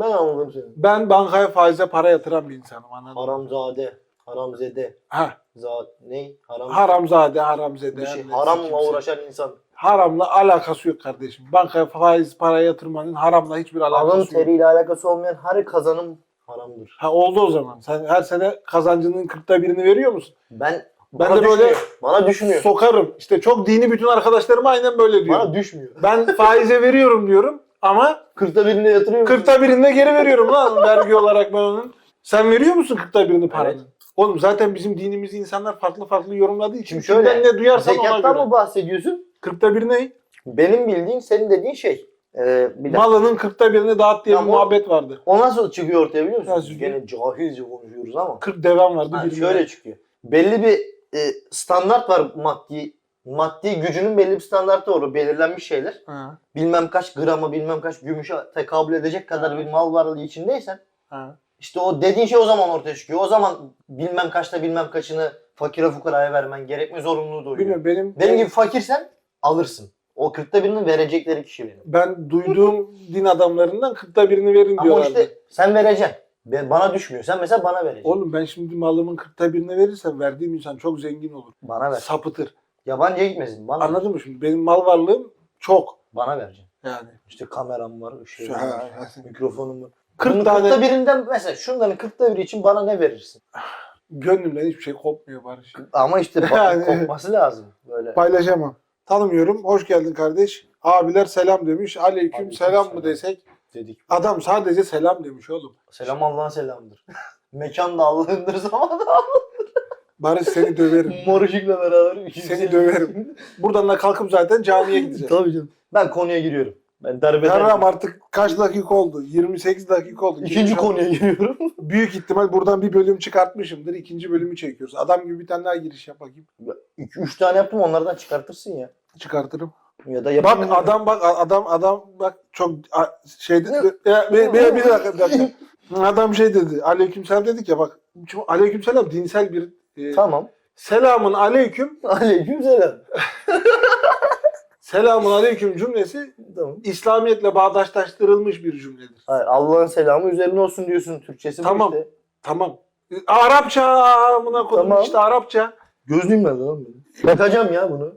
Ben anladım seni. Ben bankaya faize para yatıran bir insanım anladın mı? Haramzade. Haramzede. Ha, Za ne? Haram. haramzade, haramzede. bir şey. her neyse Haramla kimse. uğraşan insan. Haramla alakası yok kardeşim. Bankaya faiz para yatırmanın haramla hiçbir Alın alakası yok. teriyle alakası olmayan her kazanım haramdır. Ha oldu o zaman. Sen her sene kazancının kırkta birini veriyor musun? Ben Ben bana de böyle düşmüyor. Bana düşmüyor. sokarım. İşte çok dini bütün arkadaşlarım aynen böyle diyor. Bana düşmüyor. Ben faize veriyorum diyorum ama Kırkta birinde yatırıyor musun? kırkta birinde geri veriyorum lan vergi olarak ben onun. Sen veriyor musun kırkta birini paranın? Evet. Oğlum zaten bizim dinimizi insanlar farklı farklı yorumladığı için Şimdi şöyle, kimden ne duyarsan ona Zekattan göre. mı bahsediyorsun? Kırkta bir ne? Benim bildiğim senin dediğin şey. Ee, bir dakika. Malının kırkta birini dağıt diye bir Tamam. muhabbet vardı. O nasıl çıkıyor ortaya biliyor musun? Nasıl çıkıyor? Gene cahilce konuşuyoruz ama. Kırk devam vardı. Ha, şöyle çıkıyor. Belli bir e, standart var maddi maddi gücünün belli bir standartı var. O belirlenmiş şeyler. Ha, Bilmem kaç gramı, bilmem kaç gümüşe tekabül edecek kadar Ha. bir mal varlığı içindeysen ha. işte o dediğin şey o zaman ortaya çıkıyor. O zaman bilmem kaçta bilmem kaçını fakire fukaraya vermen gerekme zorunluluğu doğuyor. Bilmiyorum benim, Benim gibi fakirsen alırsın. O kırkta birinin verecekleri kişi benim. ben duyduğum din adamlarından kırkta birini verin Ama diyorlardı. işte sen vereceksin. Ben, bana düşmüyor. Sen mesela bana vereceksin. Oğlum ben şimdi malımın kırkta birine verirsem verdiğim insan çok zengin olur. Bana ver. Sapıtır. Yabancıya gitmesin. Bana Anladın mı şimdi? Benim mal varlığım çok. Bana vereceksin. Yani. İşte kameram var, Ha, var, ha. mikrofonum var. 40 Bunun tane- kırkta birinden mesela şunların kırkta biri için bana ne verirsin? Gönlümden hiçbir şey kopmuyor Barış. Ama işte Yani- kopması lazım böyle. Paylaşamam. Tanımıyorum. Hoş geldin kardeş. Abiler selam demiş. Aleyküm, Aleyküm selam selam. mı desek? Dedik. Adam sadece selam demiş oğlum. Selam Allah'ın selamıdır. Mekan da Allah'ındır zaman da Barış seni döverim. mor ışıkla beraber. Seni döverim. Buradan da kalkıp zaten camiye gideceğiz. Tabii canım. Ben konuya giriyorum. Ben darbeden Yarram artık kaç dakika oldu? 28 dakika oldu. ikinci Girmiş konuya giriyorum. Büyük ihtimal buradan bir bölüm çıkartmışımdır. İkinci bölümü çekiyoruz. Adam gibi bir tane daha giriş yap bakayım. İki, üç tane yaptım onlardan çıkartırsın ya. Çıkartırım. Ya da Bak yapayım. adam bak adam adam bak çok a- şeyde Ya, bir, bir, bir dakika bir dakika. Adam şey dedi. Aleykümselam dedik ya bak. Şimdi aleykümselam dinsel bir e, Tamam. selamın aleyküm Aleyküm selam. selamun aleyküm cümlesi Tamam. İslamiyetle bağdaşlaştırılmış bir cümledir. Hayır, Allah'ın selamı üzerine olsun diyorsun Türkçesi Tamam. bu işte. Tamam. Arapça amına koydum Tamam. işte Arapça. Gözlüğüm nerede lan benim? Bakacağım ya bunu.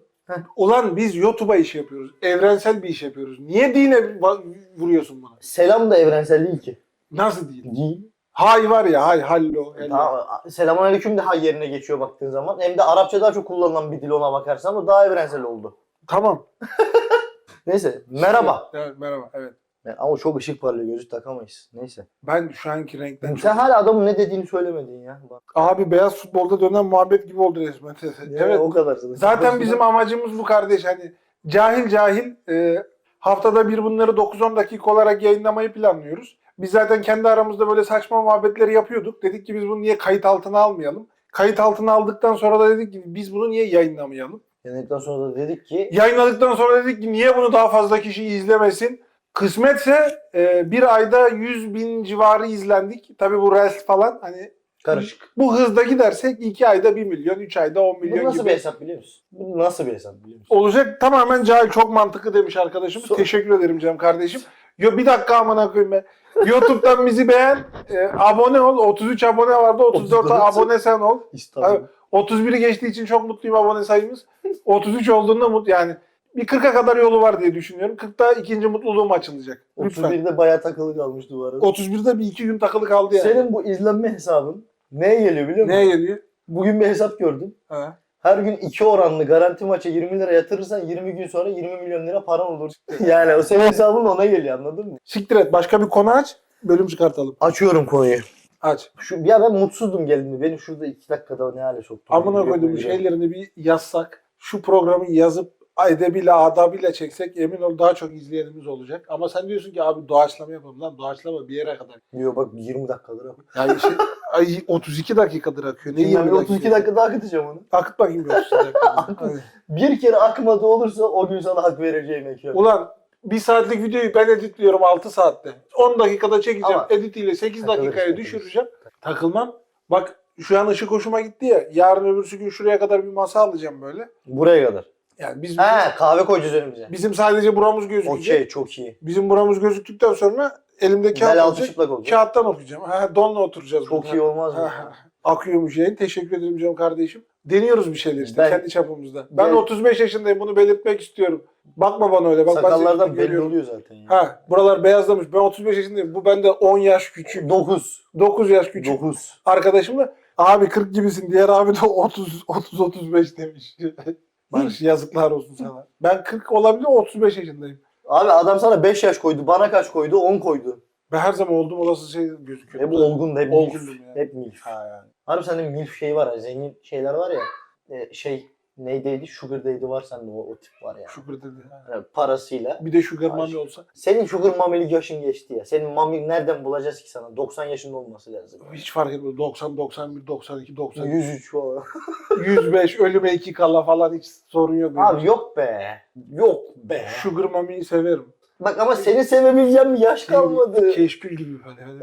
Ulan biz YouTube'a iş yapıyoruz. Evrensel bir iş yapıyoruz. Niye dine va- vuruyorsun bana? Selam da evrensel değil ki. Nasıl değil? Değil. Hay var ya hay hallo. hello. Tamam, selamun aleyküm daha yerine geçiyor baktığın zaman. Hem de Arapça daha çok kullanılan bir dil ona bakarsan o daha evrensel oldu. Tamam. Neyse merhaba. Evet, merhaba. Evet. Yani ama çok ışık parlıyor gözlük takamayız. Neyse. Ben şu anki renkten Sen hala adamın ne dediğini söylemedin ya. Bak. Abi beyaz futbolda dönen muhabbet gibi oldu resmen. Ya, evet. O kadar. Zaten bizim amacımız bu kardeş. Hani cahil cahil e, haftada bir bunları 9-10 dakika olarak yayınlamayı planlıyoruz. Biz zaten kendi aramızda böyle saçma muhabbetleri yapıyorduk. Dedik ki biz bunu niye kayıt altına almayalım? Kayıt altına aldıktan sonra da dedik ki biz bunu niye yayınlamayalım? Yanıldıktan sonra da dedik ki Yayınladıktan sonra dedik ki niye bunu daha fazla kişi izlemesin? Kısmetse e, bir ayda 100 bin civarı izlendik. Tabii bu Reels falan hani karışık. bu hızda gidersek 2 ayda 1 milyon, 3 ayda 10 Bu milyon nasıl gibi bir hesap biliyor musun? Bu nasıl bir hesap biliyor musun? olacak. Tamamen cahil çok mantıklı demiş arkadaşımız. So- Teşekkür ederim canım kardeşim. Yo, bir dakika amına koyayım ben. YouTube'dan bizi beğen, e, abone ol. 33 abone vardı, 34 34. abone sen ol. İstanbul. 31'i geçtiği için çok mutluyum abone sayımız. 33 olduğunda mut yani bir 40'a kadar yolu var diye düşünüyorum. 40'ta ikinci mutluluğum açılacak. Lütfen. 31'de bayağı takılı kalmış duvara. 31'de bir iki gün takılı kaldı yani. Senin bu izlenme hesabın neye geliyor biliyor musun? Neye geliyor? Bugün bir hesap gördüm. Ha. Her gün iki oranlı garanti maça 20 lira yatırırsan 20 gün sonra 20 milyon lira paran olur. yani o senin hesabın ona geliyor anladın mı? Siktir et. Başka bir konu aç. Bölüm çıkartalım. Açıyorum konuyu. Aç. Şu, ya ben mutsuzdum geldiğinde. Beni şurada iki dakikada ne hale soktu. Amına koyduğum şeylerini bir yazsak. Şu programı yazıp edebiyle adabıyla çeksek emin ol daha çok izleyenimiz olacak. Ama sen diyorsun ki abi doğaçlama yapalım. Lan doğaçlama bir yere kadar. Yok bak 20 dakikadır. akıyor. Yani şey, ay 32 dakikadır akıyor. Ne 20 Ben dakika? 32 dakikada akıtacağım onu. Akıt bakayım bir 32 dakika. Hadi. Bir kere akmadı olursa o gün sana hak vereceğim ekran. Ulan bir saatlik videoyu ben editliyorum 6 saatte. 10 dakikada çekeceğim. Ama Editiyle 8 takılırız, dakikaya düşüreceğim. Takılmam. Bak şu an ışık hoşuma gitti ya. Yarın öbürsü gün şuraya kadar bir masa alacağım böyle. Buraya kadar. Yani biz He kahve koyacağız önümüze. bizim sadece buramız gözükecek. Okey çok iyi. Bizim buramız gözüktükten sonra Elimde kağıt Bel altı olacak. çıplak olacak. Kağıttan okuyacağım. Ha, donla oturacağız. Çok burada. iyi olmaz mı? Ha. Akıyormuş yayın. Teşekkür ederim canım kardeşim. Deniyoruz bir şeyler işte Ben- kendi çapımızda. Ben Ben- 35 yaşındayım bunu belirtmek istiyorum. Bakma bana öyle. Bak, Sakallardan bazen belli görüyorum. oluyor zaten. Ya. Ha, buralar beyazlamış. Ben 35 yaşındayım. Bu bende 10 yaş küçük. 9. 9 yaş küçük. 9. Arkadaşım da abi 40 gibisin. Diğer abi de 30 30 35 demiş. Barış yazıklar olsun sana. Ben 40 olabilir 35 yaşındayım. Abi adam sana 5 yaş koydu. Bana kaç koydu? 10 koydu. Ben her zaman olduğum olası şey gözüküyor. Hep olgun, hep Olgundum milf. yani. Hep milf. Ha yani. Harbi sende milf şey var ya. Zengin şeyler var ya. e, şey neydeydi? Sugar Daddy var sende o, o tip var ya. Sugar dedi. Yani parasıyla. Bir de sugar mami olsa. Senin sugar mamilik yaşın geçti ya. Senin mami nereden bulacağız ki sana? 90 yaşında olması lazım. Hiç fark etmez. 90, 91, 92, 93, 103 falan. 105, ölüme iki kala falan hiç sorun yok. Abi yok be. Yok be. Sugar mamiyi severim. Bak ama seni sevebileceğim bir yaş kalmadı. Keşkül gibi böyle.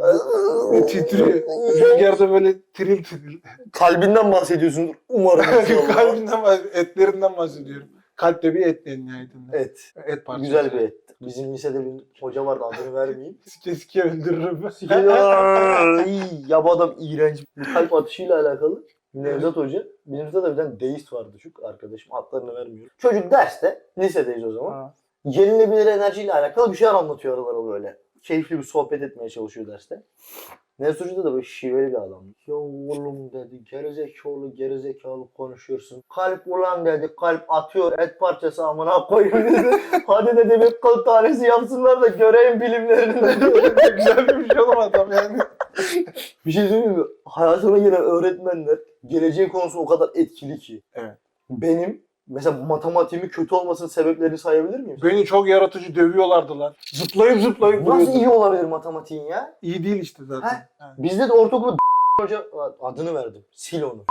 böyle titriyor. Rüzgarda böyle tiril tiril. Kalbinden bahsediyorsundur. Umarım. Kalbinden bahsediyorum. Etlerinden bahsediyorum. Kalpte bir et en nihayetinde. Evet. Et parçası. Güzel bir et. Bizim lisede bir hoca vardı adını vermeyeyim. Sike sike öldürürüm. Ay, ya bu adam iğrenç. Bu kalp atışıyla alakalı. Nevzat Hoca. Bizim sınıfta da bir tane deist vardı şu arkadaşım. Adlarını vermiyorum. Çocuk derste, lisedeyiz o zaman. Ha. Yenilebilir enerjiyle alakalı bir şeyler anlatıyor aralara böyle. Keyifli bir sohbet etmeye çalışıyor derste. Hoca da böyle şiveli bir adam. Ya oğlum dedi gerizekalı gerizekalı konuşuyorsun. Kalp ulan dedi kalp atıyor et parçası amına koyayım dedi. Hadi dedi bir kıl tanesi yapsınlar da göreyim bilimlerini dedi. Güzel bir şey oğlum adam yani. Bir şey söyleyeyim mi? Hayatıma giren öğretmenler geleceğin konusu o kadar etkili ki. Evet. Benim mesela matematiğimin kötü olmasının sebeplerini sayabilir miyim? Beni çok yaratıcı dövüyorlardı lan. Zıplayıp zıplayıp Nasıl duruyordu. iyi olabilir matematiğin ya? İyi değil işte zaten. Ha. Bizde de ortaokulda hoca adını verdim. Sil onu.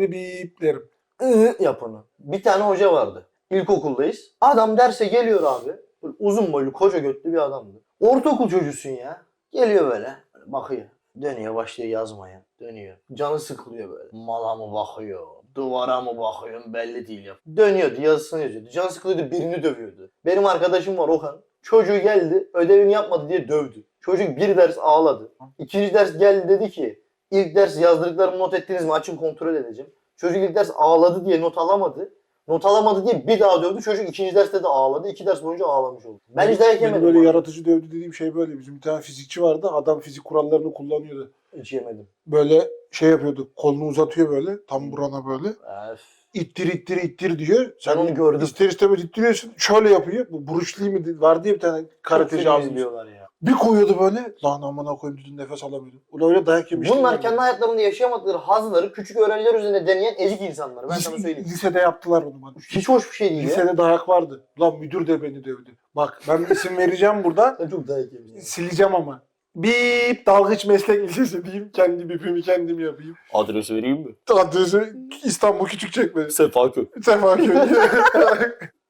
Beni bir iplerim. Iı yapanı. Bir tane hoca vardı. İlkokuldayız. Adam derse geliyor abi. Böyle uzun boylu koca götlü bir adamdı. Ortaokul çocuğusun ya. Geliyor böyle. Bakıyor. Dönüyor başlıyor yazmaya. Dönüyor. Canı sıkılıyor böyle. Mala mı bakıyor? Duvara mı bakıyor? Belli değil ya. Dönüyordu yazısını yazıyordu. Canı sıkılıyordu birini dövüyordu. Benim arkadaşım var Okan. Çocuğu geldi ödevini yapmadı diye dövdü. Çocuk bir ders ağladı. İkinci ders geldi dedi ki ilk ders yazdırdıklarımı not ettiniz mi açın kontrol edeceğim. Çocuk ilk ders ağladı diye not alamadı. Not alamadı diye bir daha dövdü. Çocuk ikinci derste de ağladı. İki ders boyunca ağlamış oldu. Ben hiç dayak yemedim. böyle abi. yaratıcı dövdü dediğim şey böyle. Bizim bir tane fizikçi vardı. Adam fizik kurallarını kullanıyordu. Hiç yemedim. Böyle şey yapıyordu. Kolunu uzatıyor böyle. Tam burana böyle. Öf. İttir ittir ittir diyor. Ben onu gördüm. İster istemez ittiriyorsun. Şöyle yapıyor. Bu Bruce Lee mi vardı ya bir tane karateci abimiz. film izliyorlar ya. Bir koyuyordu böyle. Lan amına koyayım dedim nefes alamıyordum. Ulan öyle dayak yemiştim. Bunlar ben. kendi hayatlarında yaşayamadıkları hazları küçük öğrenciler üzerinde deneyen ezik insanlar. Ben sana söyleyeyim. Lisede yaptılar bunu bana. Hiç hoş bir şey değil ya. Lisede dayak vardı. Lan müdür de beni dövdü. Bak ben bir isim vereceğim burada. Sen çok dayak yemişsin. Sileceğim ama. Bip dalgıç meslek lisesi diyeyim. Kendi bipimi kendim yapayım. Adresi vereyim mi? Adresi İstanbul Küçükçekmece. Sefaköy. Sefaköy.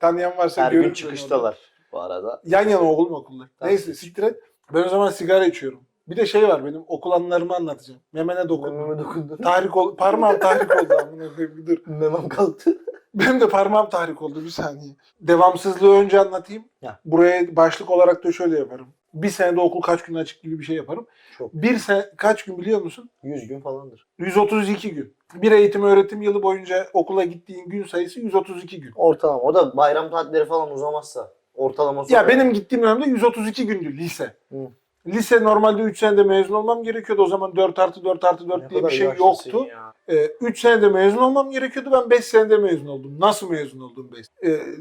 Tanıyan varsa Her gün beni çıkıştalar bu arada. orada. Yan yana oğlum okullar. Tamam. Neyse siktir et. Ben o zaman sigara içiyorum. Bir de şey var benim okul anılarımı anlatacağım. Memene dokundum. Mememe dokundun. Tahrik ol parmağım tahrik oldu amına koyayım. Dur. Memem kalktı. Benim de parmağım tahrik oldu bir saniye. Devamsızlığı önce anlatayım. Ya. Buraya başlık olarak da şöyle yaparım. Bir senede okul kaç gün açık gibi bir şey yaparım. Çok. Bir sene kaç gün biliyor musun? 100 gün falandır. 132 gün. Bir eğitim öğretim yılı boyunca okula gittiğin gün sayısı 132 gün. Ortalama. O da bayram tatilleri falan uzamazsa. Ortalaması Ya benim gittiğim dönemde 132 gündü lise. Hı. Lise normalde 3 senede mezun olmam gerekiyordu. O zaman 4 artı 4 artı 4 Ne diye bir şey yoktu. ya. 3 senede mezun olmam gerekiyordu. Ben 5 senede mezun oldum. Nasıl mezun oldum 5?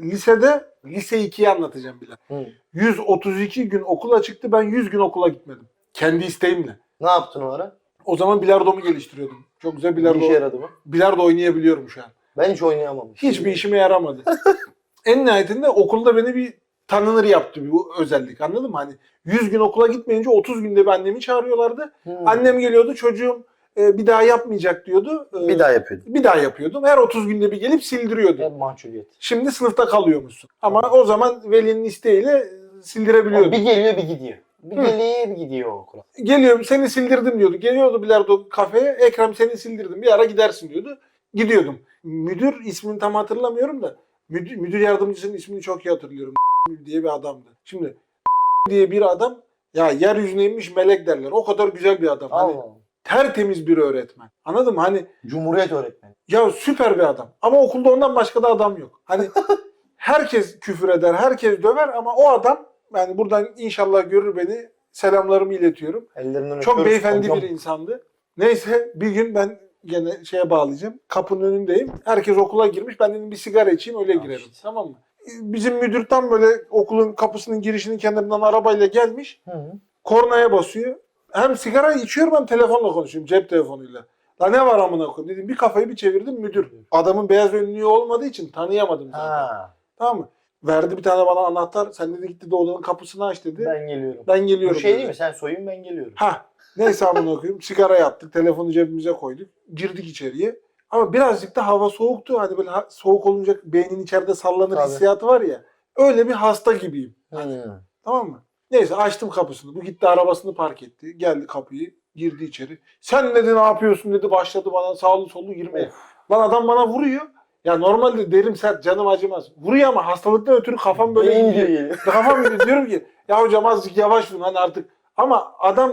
lisede lise 2'yi anlatacağım bile. Hı. 132 gün okula çıktı. Ben 100 gün okula gitmedim. Kendi isteğimle. Ne yaptın o ara? O zaman bilardomu geliştiriyordum. Çok güzel Bir işe bilardo, yaradı mı? bilardo oynayabiliyorum şu an. Ben hiç oynayamam. Hiçbir işime yaramadı. en nihayetinde okulda beni bir tanınır yaptı bu özellik anladın mı? Hani 100 gün okula gitmeyince 30 günde bir annemi çağırıyorlardı. Hı. Annem geliyordu çocuğum e, bir daha yapmayacak diyordu. E, bir daha yapıyordum. bir daha yapıyordum. Her 30 günde bir gelip sildiriyordu. Hep mahcubiyet. Şimdi sınıfta kalıyormuşsun. Ama o zaman velinin isteğiyle sildirebiliyordun. Bir geliyor bir gidiyor. Bir Hı. geliyor bir gidiyor okula. Geliyorum seni sildirdim diyordu. Geliyordu bilardo kafeye. Ekrem seni sildirdim. Bir ara gidersin diyordu. Gidiyordum. Müdür ismini tam hatırlamıyorum da müdür, müdür yardımcısının ismini çok iyi hatırlıyorum. diye bir adamdı. Şimdi diye bir adam Ya yeryüzüne inmiş melek derler. O kadar güzel bir adam. Hani Allah. tertemiz bir öğretmen. Anladın mı? Hani Cumhuriyet öğretmeni. ya süper bir adam. Ama okulda ondan başka da adam yok. Hani herkes küfür eder, herkes döver ama o adam yani buradan inşallah görür beni. Selamlarımı iletiyorum. Ellerinden Çok öpüyoruz. beyefendi Hocam, bir insandı. Neyse bir gün ben gene şeye bağlayacağım. Kapının önündeyim. Herkes okula girmiş. Ben dedim bir sigara içeyim öyle Tamam girerim. işte. Tamam mı? Bizim müdür tam böyle okulun kapısının girişinin kenarından arabayla gelmiş. Hı hı. Kornaya basıyor. Hem sigara içiyorum hem telefonla konuşuyorum. Cep telefonuyla. La ne var amına koyayım dedim. Bir kafayı bir çevirdim müdür. Adamın beyaz önlüğü olmadığı için tanıyamadım zaten. Ha, Tamam mı? Verdi bir tane bana anahtar. Sen dedi gitti de odanın kapısını aç dedi. Ben, ben geliyorum. geliyorum. Bu şey dedi. değil mi? Sen soyun ben geliyorum. Ha. Neyse amına koyayım. Sigara yaptık. Telefonu cebimize koyduk. Girdik içeriye. Ama birazcık da hava soğuktu. Hani böyle soğuk olunca beynin içeride sallanır Tabii. hissiyatı var ya. Öyle bir hasta gibiyim. Hani, Hı. tamam mı? Neyse açtım kapısını. Bu gitti arabasını park etti. Geldi kapıyı. Girdi içeri. Sen dedi ne yapıyorsun dedi. Başladı bana sağlı sollu girmeye. Lan adam bana vuruyor. Ya normalde derim sert canım acımaz. Vuruyor ama hastalıktan ötürü kafam böyle Beyin gidiyor. Kafam gidiyor. Diyorum ki ya hocam azıcık yavaş vurun hani artık. Ama adam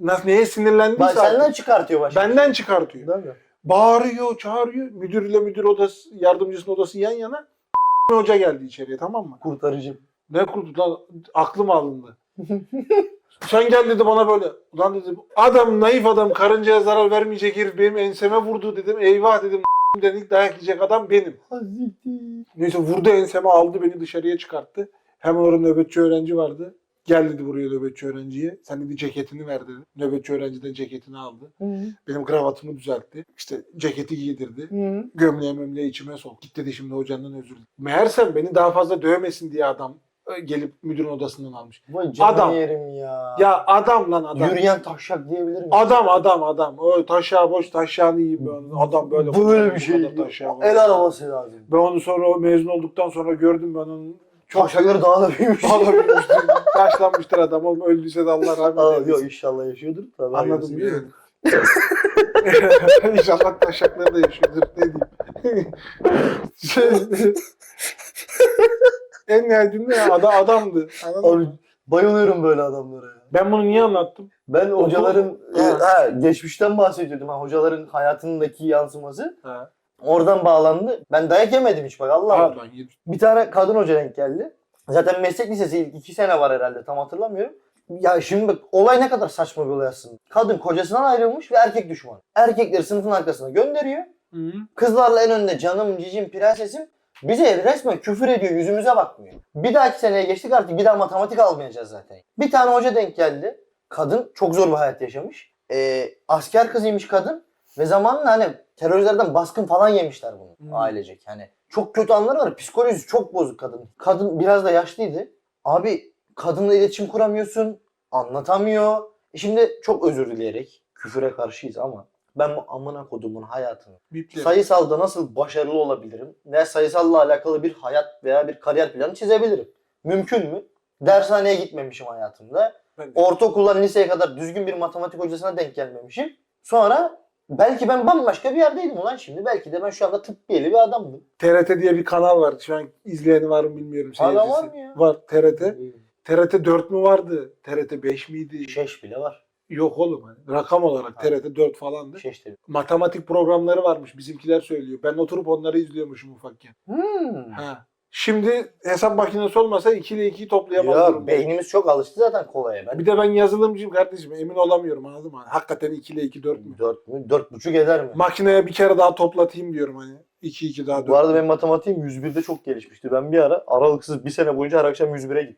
nasıl neye sinirlendiyse Bak senden artık çıkartıyor başka. benden çıkartıyor. Değil mi? Bağırıyor, çağırıyor. Müdürle müdür odası, yardımcısının odası yan yana. Hoca geldi içeriye tamam mı? Kurtarıcı. Ne kurdu lan? Aklım alındı. Sen gel dedi bana böyle. Ulan dedim adam naif adam karıncaya zarar vermeyecek herif benim enseme vurdu dedim. Eyvah dedim dedik dayak yiyecek adam benim. Neyse vurdu enseme aldı beni dışarıya çıkarttı. Hemen orada nöbetçi öğrenci vardı. Gel dedi buraya nöbetçi öğrenciye. Sen dedi ceketini ver dedi. Nöbetçi öğrenciden ceketini aldı. Benim kravatımı düzeltti. İşte ceketi giydirdi. Gömleği mömleği içime sok. Git dedi şimdi hocandan özür dilerim. Meğersem beni daha fazla dövmesin diye adam e, gelip müdürün odasından almış. Vay canım Adam. yerim ya. Ya adam lan adam. Yürüyen taşak diyebilir miyim? Adam adam adam. O taşağı boş taşağını ben onu. Adam böyle. Böyle bu bir şey. El arabası lazım. Ben onu sonra o mezun olduktan sonra gördüm ben onun. Çok Taşakları daha da büyümüş. Ağlamıştır. Yaşlanmıştır adam. Oğlum öldüyse de Allah rahmet eylesin. yok inşallah yaşıyordur. Tabii Anladım hayırlısı. yani. İnşallah taşakları da yaşıyordur. Ne diyeyim. Şey- en nihayetinde ya, ada, adamdı. Anladın Abi mı? bayılıyorum böyle adamlara ya. Ben bunu niye anlattım? Ben hocaların e, Ha. ha, geçmişten bahsediyordum. Ha, hocaların hayatındaki yansıması. Ha. Oradan bağlandı. Ben dayak yemedim hiç bak Allah Allah. Pardon. yedim. Bir tane kadın hoca denk geldi. Zaten meslek lisesi ilk iki sene var herhalde tam hatırlamıyorum. Ya şimdi bak olay ne kadar saçma bir olay aslında. Kadın kocasından ayrılmış ve erkek düşman. Erkekleri sınıfın arkasına gönderiyor. Hı. Kızlarla en önde canım, cicim, prensesim. Bize resmen küfür ediyor, yüzümüze bakmıyor. Bir dahaki seneye geçtik artık bir daha matematik almayacağız zaten. Bir tane hoca denk geldi. Kadın çok zor bir hayat yaşamış. Ee, asker kızıymış kadın. Ve zamanla hani teröristlerden baskın falan yemişler bunu Hmm. ailecek. Hani çok kötü anları var. Psikolojisi çok bozuk kadın. Kadın biraz da yaşlıydı. Abi kadınla iletişim kuramıyorsun. Anlatamıyor. E Şimdi çok özür dileyerek küfüre karşıyız ama ben bu amına kodumun hayatını Biplerim. sayısalda nasıl başarılı olabilirim ve sayısalla alakalı bir hayat veya bir kariyer planı çizebilirim. Mümkün mü? Dershaneye gitmemişim hayatımda. Ortaokuldan liseye kadar düzgün bir matematik hocasına denk gelmemişim. Sonra belki ben bambaşka bir yerdeydim ulan şimdi. Belki de ben şu anda tıbbiyeli bir adamdım. TRT diye bir kanal var. Şu an izleyeni var mı bilmiyorum. Hala var mı ya? Var TRT. TRT 4 mü vardı? TRT 5 miydi? Şeş bile var. Yok oğlum. hani Rakam olarak. TRT 4 falandı. Şeş de. Matematik programları varmış. Bizimkiler söylüyor. Ben oturup onları izliyormuşum ufakken. Hmm. Ha. Şimdi hesap makinesi olmasa 2 ile 2'yi toplayamaz Ya beynimiz çok alıştı zaten kolaya. Ben Bir de ben yazılımcıyım kardeşim. Emin olamıyorum anladın mı? Hakikaten 2 ile 2 4 mü? dört mü? Dört buçuk eder mi? Makineye bir kere daha toplatayım diyorum hani. 2 2 daha 4. Bu arada benim matematiğim 101'de çok gelişmişti. Ben bir ara aralıksız bir sene boyunca her akşam 101'e gittim.